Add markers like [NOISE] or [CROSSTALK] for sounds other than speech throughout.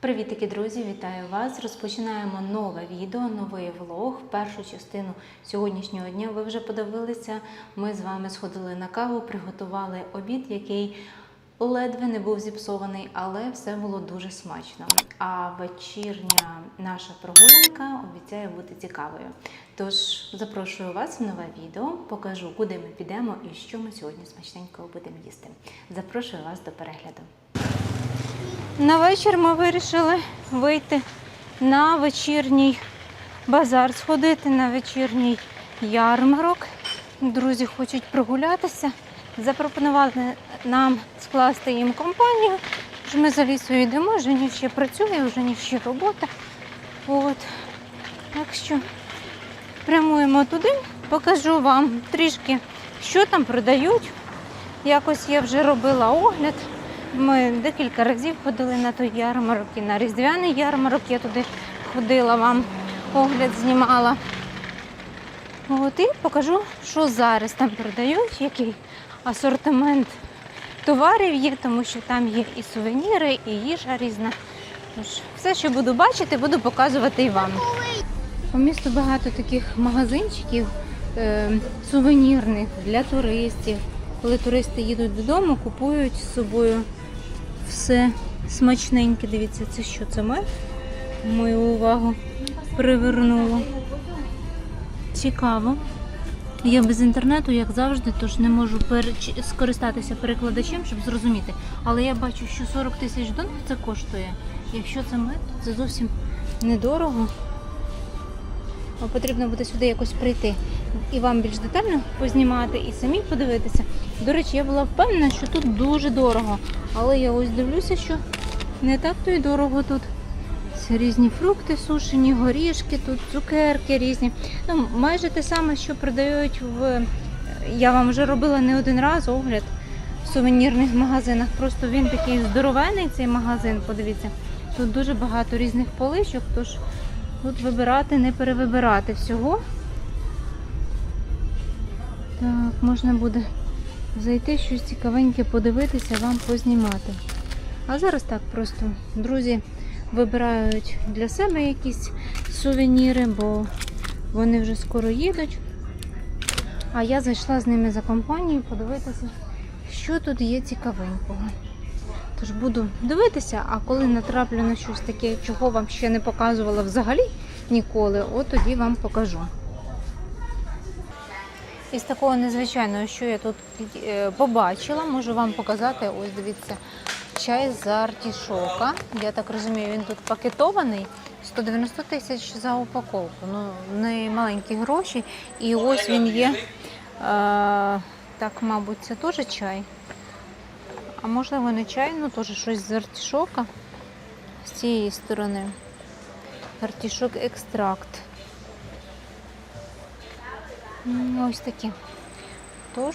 Привітики, друзі! Вітаю вас! Розпочинаємо нове відео, новий влог. Першу частину сьогоднішнього дня ви вже подивилися. Ми з вами сходили на каву, приготували обід, який ледве не був зіпсований, але все було дуже смачно. А вечірня наша прогулянка обіцяє бути цікавою. Тож запрошую вас в нове відео, покажу, куди ми підемо і що ми сьогодні смачненького будемо їсти. Запрошую вас до перегляду. На вечір ми вирішили вийти на вечірній базар, сходити на вечірній ярмарок. Друзі хочуть прогулятися. Запропонували нам скласти їм компанію. Тож Ми за лісою йдемо, Женя ще працює, вже ні ще робота. От. Так що прямуємо туди, покажу вам трішки, що там продають. Якось я вже робила огляд. Ми декілька разів ходили на той ярмарок і на різдвяний ярмарок. Я туди ходила, вам огляд знімала. От і покажу, що зараз там продають, який асортимент товарів є, тому що там є і сувеніри, і їжа різна. Тож, все, що буду бачити, буду показувати і вам. По місту багато таких магазинчиків е, сувенірних для туристів. Коли туристи їдуть додому, купують з собою все смачненьке. Дивіться, це що це мед? Мою увагу привернуло. Цікаво. Я без інтернету, як завжди, тож не можу скористатися перекладачем, щоб зрозуміти. Але я бачу, що 40 тисяч дон це коштує. Якщо це мед, це зовсім недорого. Потрібно буде сюди якось прийти і вам більш детально познімати і самі подивитися. До речі, я була впевнена, що тут дуже дорого. Але я ось дивлюся, що не так то й дорого тут. Це різні фрукти сушені, горішки, тут цукерки різні. Ну, майже те саме, що продають в. Я вам вже робила не один раз огляд в сувенірних магазинах. Просто він такий здоровений, цей магазин, подивіться. Тут дуже багато різних поличок, тож тут вибирати, не перевибирати всього. Так, можна буде зайти, щось цікавеньке подивитися, вам познімати. А зараз так просто друзі вибирають для себе якісь сувеніри, бо вони вже скоро їдуть. А я зайшла з ними за компанію подивитися, що тут є цікавенького. Тож буду дивитися, а коли натраплю на щось таке, чого вам ще не показувала взагалі ніколи, от тоді вам покажу. Із такого незвичайного, що я тут е, побачила, можу вам показати. Ось дивіться, чай з артішока. Я так розумію, він тут пакетований. 190 тисяч за упаковку. Ну, не маленькі гроші. І ось він є. Е, так, мабуть, це теж чай. А можливо не чай, ну теж щось з артішока з цієї сторони. Артішок екстракт. Ось такі. Тож,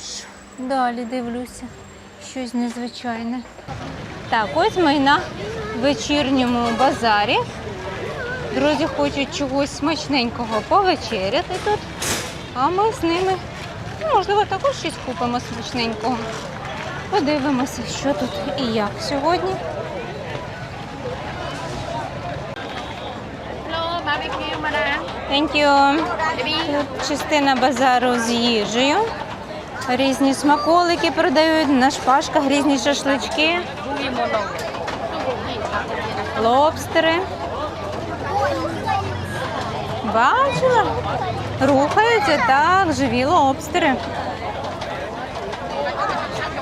далі дивлюся. Щось незвичайне. Так, ось ми на вечірньому базарі. Друзі хочуть чогось смачненького повечеряти тут. А ми з ними, ну, можливо, також щось купимо смачненького. Подивимося, що тут і як сьогодні. Hello, barbecue, madam. Thank you. Тут частина базару з їжею. Різні смаколики продають, на шпажках різні шашлички, лобстери. Бачила? Рухаються так, живі лобстери.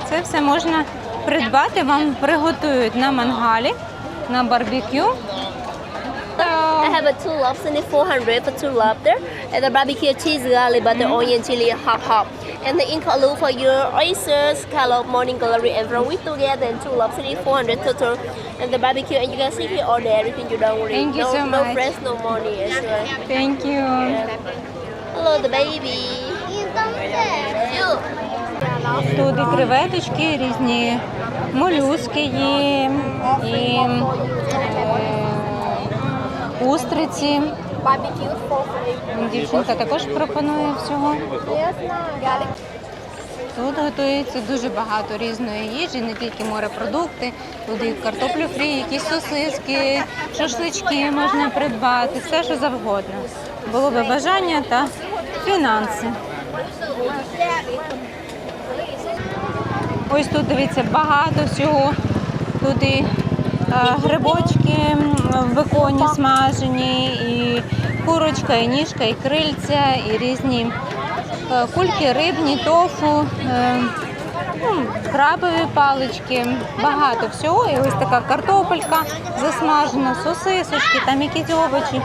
Це все можна придбати, вам приготують на мангалі, на барбекю. I have a two lobster in 400 for two lobster, and the barbecue cheese, garlic butter, onion, chili, hot hot. And the include for your oysters, scallop, morning glory, and from with together, and two lobster in 400 total. And the barbecue, and you can see here order everything you don't worry. Thank you no, so no much. fresh, no money as well. Thank you. Hello, the baby. You. Тут і креветочки, різні молюски є, і е, устриці. Дівчинка також пропонує всього. Тут готується дуже багато різної їжі, не тільки морепродукти, тут і картоплю фрі, якісь сосиски, шашлички можна придбати, все що завгодно. Було би бажання та фінанси. Ось тут дивіться багато всього. Тут і грибочки в беконі смажені, і курочка, і ніжка, і крильця, і різні е, кульки, рибні, тофу, е, ну, крабові палички, багато всього. І ось така картопелька засмажена, сосисочки, там якісь овочі,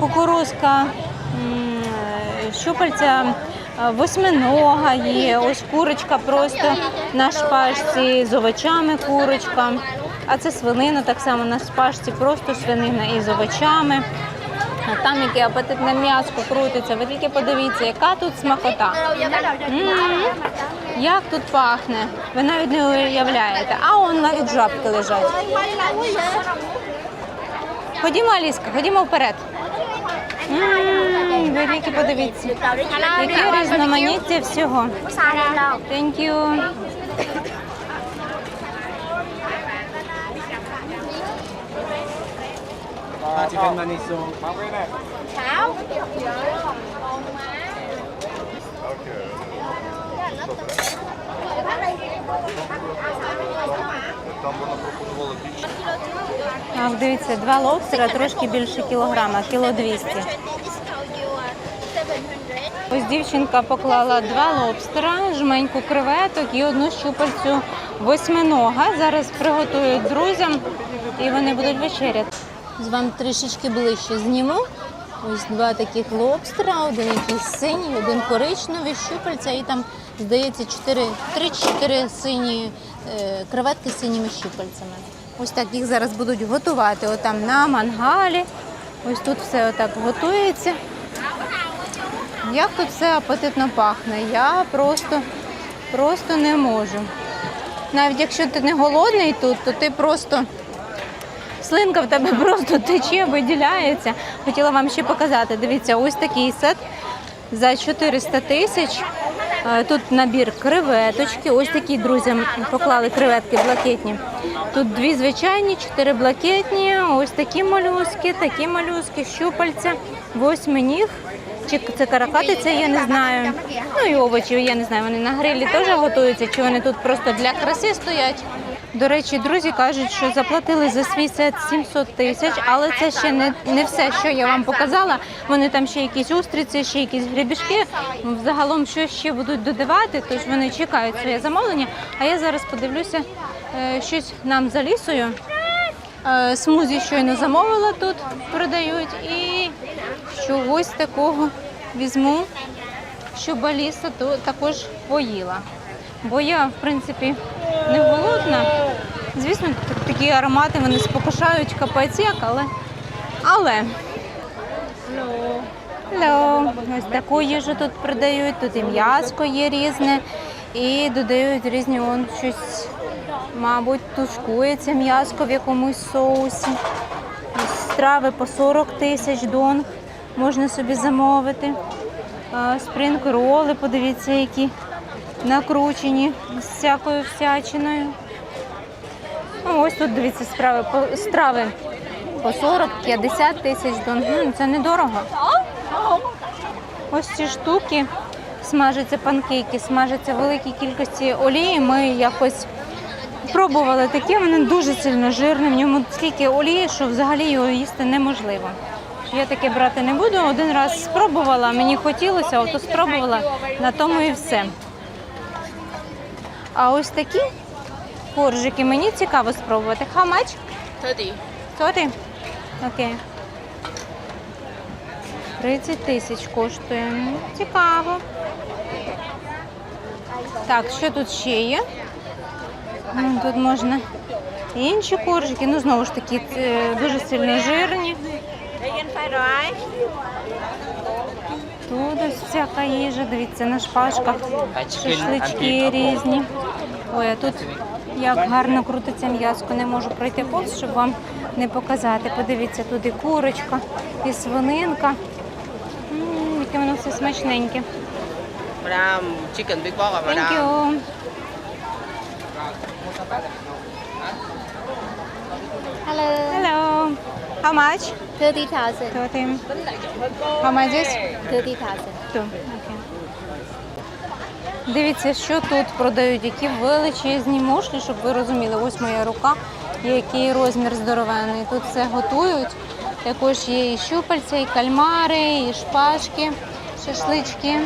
кукурузка, е, щупальця. е, Восьминога є, ось курочка просто на шпажці з овочами курочка. А це свинина так само на шпажці, просто свинина із овочами. Там яке апетитне м'ясо крутиться. Ви тільки подивіться, яка тут смакота. М, Як тут пахне. Ви навіть не уявляєте. А он навіть жабки лежать. Ходімо, Аліска, ходімо вперед. М, Ви тільки подивіться. Яке різноманіття всього. Thank you. Chicken maniso. Там вона пропонувала більше. Так, дивіться, два лобстера трошки більше кілограма, кіло 200. Ось дівчинка поклала два лобстера, жменьку креветок і одну щупальцю восьминога. Зараз приготують друзям і вони будуть вечеряти. З вами трішечки ближче зніму. Ось два таких лобстера, один якийсь синій, один коричневий, щупальця і там, здається, 4, 3-4 сині е, креветки з синіми щупальцями. Ось так їх зараз будуть готувати отам на мангалі. Ось тут все отак готується. Як тут все апетитно пахне, я просто, просто не можу. Навіть якщо ти не голодний тут, то ти просто слинка в тебе просто тече, виділяється. Хотіла вам ще показати. Дивіться, ось такий сет за 400 тисяч. Е, Тут набір креветочки. Ось такі друзям поклали креветки блакитні. Тут дві звичайні, чотири блакитні, ось такі молюски, такі молюски, щупальця, восьми ніг. Чи це каракатиця, я не знаю. Ну і овочі, я не знаю, вони на грилі теж готуються, чи вони тут просто для краси стоять. До речі, друзі кажуть, що заплатили за свій сет 700 тисяч, але це ще не, не все, що я вам показала. Вони там ще якісь устриці, ще якісь гребішки. Загалом що ще будуть додавати, тож вони чекають своє замовлення. А я зараз подивлюся е, щось нам за лісою. Е, Смузі щойно замовила тут, продають, і чогось такого візьму, щоб Аліса також поїла. Бо я, в принципі, не. Звісно, такі аромати вони спокушають капець як, але. Але. Hello. Ось таку їжу тут продають, тут і м'яско є різне, і додають різні он щось, мабуть, тушкується м'яско в якомусь соусі. Страви по 40 тисяч донг можна собі замовити. Спринг роли, подивіться, які накручені з всякою всячиною. Ну, ось тут дивіться страви по страви по 40-50 тисяч донг. Ну, це недорого. Ось ці штуки смажаться панкейки, смажаться великій кількості олії. Ми якось пробували таке, воно дуже сильно жирне. В ньому стільки олії, що взагалі його їсти неможливо. Я таке брати не буду. Один раз спробувала, мені хотілося, ото спробувала, на тому і все. А ось такі коржики мені цікаво спробувати. How much? 30. 30? Окей. 30 тисяч коштує. Цікаво. Так, що тут ще є? Тут можна інші коржики, ну знову ж таки, дуже сильно жирні. Тут ось всяка їжа, дивіться, на шпажках шашлички різні. Ой, а тут як гарно крутиться м'язко, не можу пройти повз, щоб вам не показати. Подивіться, тут і курочка, і свининка. М, Яке воно все смачненьке. Thank madam. you. Hello. Hello. How much? 30,000. 30. How much is? 30,000. Дивіться, що тут продають, які величезні мушлі, щоб ви розуміли. Ось моя рука, який розмір здоровенний. Тут все готують. Також є і щупальця, і кальмари, і шпажки, шашлички.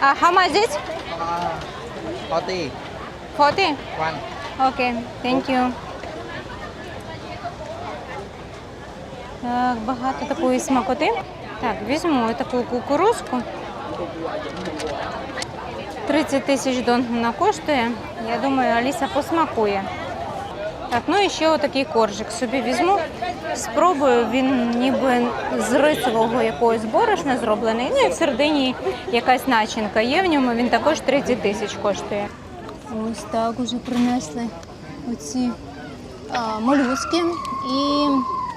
А? Forty. 40? One. Окей, thank you. Так, багато такої смакоти. Так, візьму таку кукурузку. 30 тисяч дон вона коштує. Я думаю, Аліса посмакує. Так, ну і ще отакий коржик собі візьму. Спробую, він ніби з рисового якогось борошна зроблений. Ну і всередині якась начинка є в ньому, він також 30 тисяч коштує. Ось так уже принесли оці а, молюски і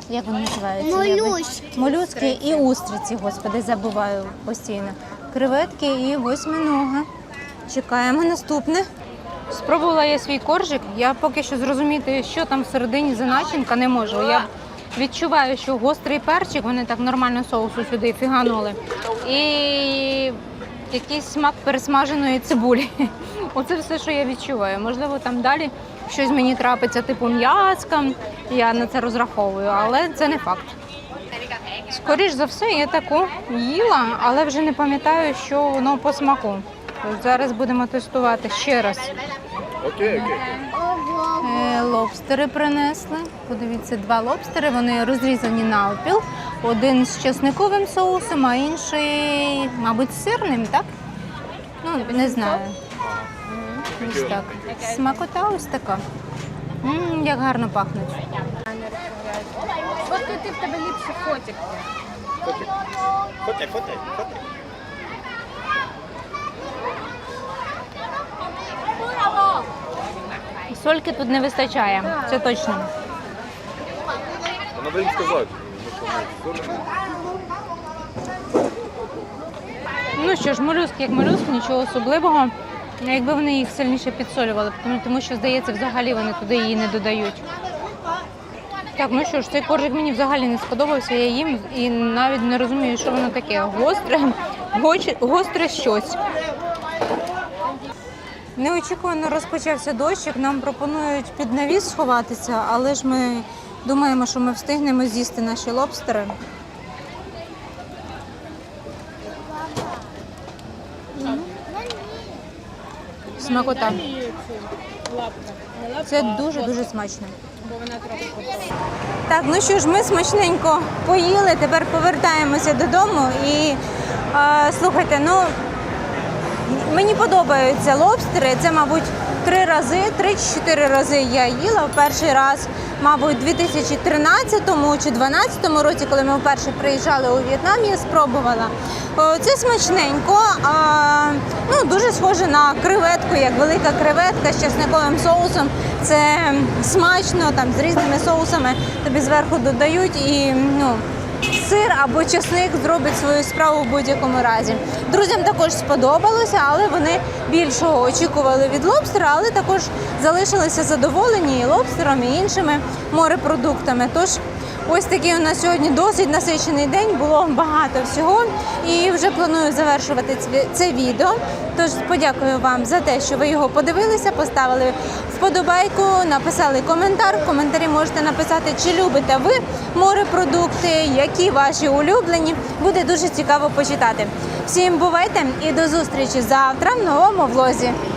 як вони називаються? Молюски. Молюски і устриці, господи, забуваю постійно. Креветки і восьминога. Чекаємо наступне. Спробувала я свій коржик. Я поки що зрозуміти, що там всередині за начинка, не можу. Я відчуваю, що гострий перчик, вони так нормально соусу сюди фіганули. І якийсь смак пересмаженої цибулі. [LAUGHS] Оце все, що я відчуваю. Можливо, там далі щось мені трапиться, типу м'язка. Я на це розраховую, але це не факт. Скоріш за все, я таку їла, але вже не пам'ятаю, що воно по смаку. Зараз будемо тестувати ще раз. Okay, okay. Е, Лобстери принесли. Подивіться, два лобстери. Вони розрізані навпіл. Один з чесниковим соусом, а інший, мабуть, з сирним, так? Ну, не знаю. Ось так. Смакота ось така. М, як гарно пахнуть. Fote, fote, fote. Сольки тут не вистачає, це точно. Надо им сказать. ну, що ж, молюски як молюски, нічого особливого. Якби вони їх сильніше підсолювали, тому, що, здається, взагалі вони туди її не додають. Так, ну що ж, цей коржик мені взагалі не сподобався, я їм і навіть не розумію, що воно таке. Гостре, гостре щось. Неочікувано розпочався дощик, нам пропонують під навіс сховатися, але ж ми думаємо, що ми встигнемо з'їсти наші лобстери. Смакота. Це дуже-дуже смачно. Так, ну що ж, ми смачненько поїли, тепер повертаємося додому і е, слухайте, ну мені подобаються лобстери. Це, мабуть, три рази, три чи чотири рази я їла. Перший раз, мабуть, у 2013 чи 2012 році, коли ми вперше приїжджали у В'єтнам, я спробувала. Це смачненько, а, ну, дуже схоже на креветку, як велика креветка з чесниковим соусом. Це смачно, там з різними соусами тобі зверху додають і ну, сир або чесник зробить свою справу в будь-якому разі. Друзям також сподобалося, але вони більшого очікували від лобстера, але також залишилися задоволені і лобстером, і іншими морепродуктами. Тож ось такий у нас сьогодні досить насичений день, було багато всього. І вже планую завершувати це відео. Тож подякую вам за те, що ви його подивилися, поставили вподобайку, написали коментар. В коментарі можете написати, чи любите ви морепродукти, які ваші улюблені. Буде дуже цікаво почитати. Всім бувайте і до зустрічі завтра в новому влозі.